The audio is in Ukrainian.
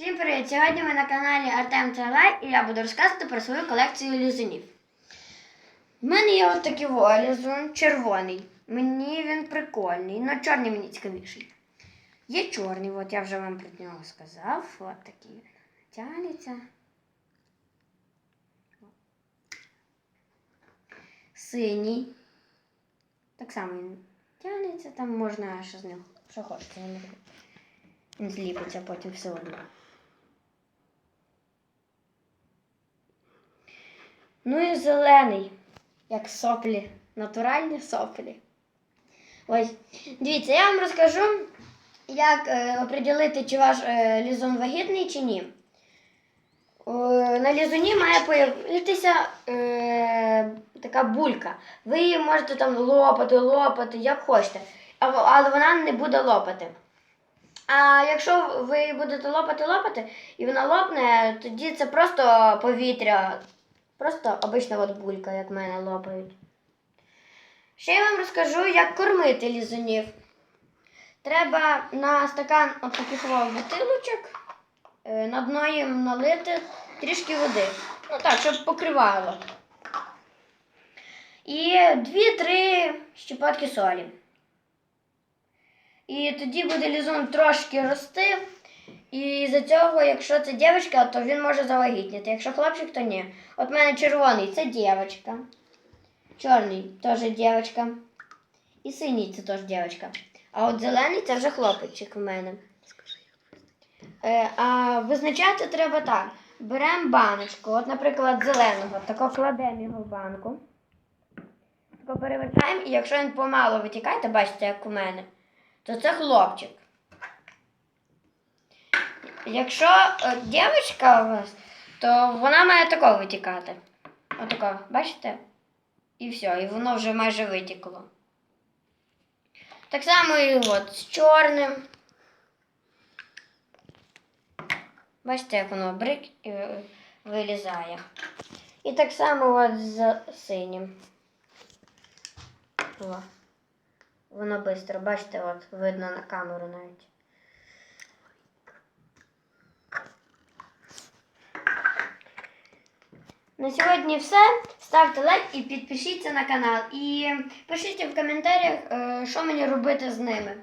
Всім привіт! Сьогодні ми на каналі Артем Тралай і я буду розказувати про свою колекцію лізунів. У мене є от такий лізун червоний. Мені він прикольний, але чорний мені цікавіший. Є чорний, от я вже вам про нього сказав. От такий він. Тягнеться. Синій. Так само він тягнеться, там можна що з ним, що хочете. Він він зліпиться потім все одно. Ну і зелений, як соплі, натуральні соплі. Ось, дивіться, я вам розкажу, як е, оприділити, чи ваш е, лізун вагітний, чи ні. Е, на лізуні має появитися е, така булька. Ви її можете там лопати, лопати, як хочете, але вона не буде лопати. А якщо ви будете лопати лопати і вона лопне, тоді це просто повітря. Просто обична от булька, як мене лопають. Ще я вам розкажу, як кормити лізунів. Треба на стакан таких бутилочок е, на дно їм налити трішки води. Ну так, щоб покривало. І 2-3 щепотки солі. І тоді буде лізун трошки рости. І за цього, якщо це дівчинка, то він може завагітніти. Якщо хлопчик, то ні. От в мене червоний це дівчинка. Чорний теж дівчинка. І синій це теж дівчинка. А от зелений це вже хлопчик в мене. Е, а визначати треба так. Беремо баночку, от, наприклад, зеленого, тако кладемо його в банку. Тако перевертаємо, і якщо він помало витікає, то бачите, як у мене, то це хлопчик. Якщо е, дівчинка у вас, то вона має тако витікати. Отако, бачите? І все, і воно вже майже витікло. Так само і от з чорним. Бачите, як воно брик і е, вилізає. І так само от з синім. О. Воно швидко, бачите, от видно на камеру навіть. На сьогодні все. Ставте лайк і підпишіться на канал. І пишіть в коментарях, е, що мені робити з ними.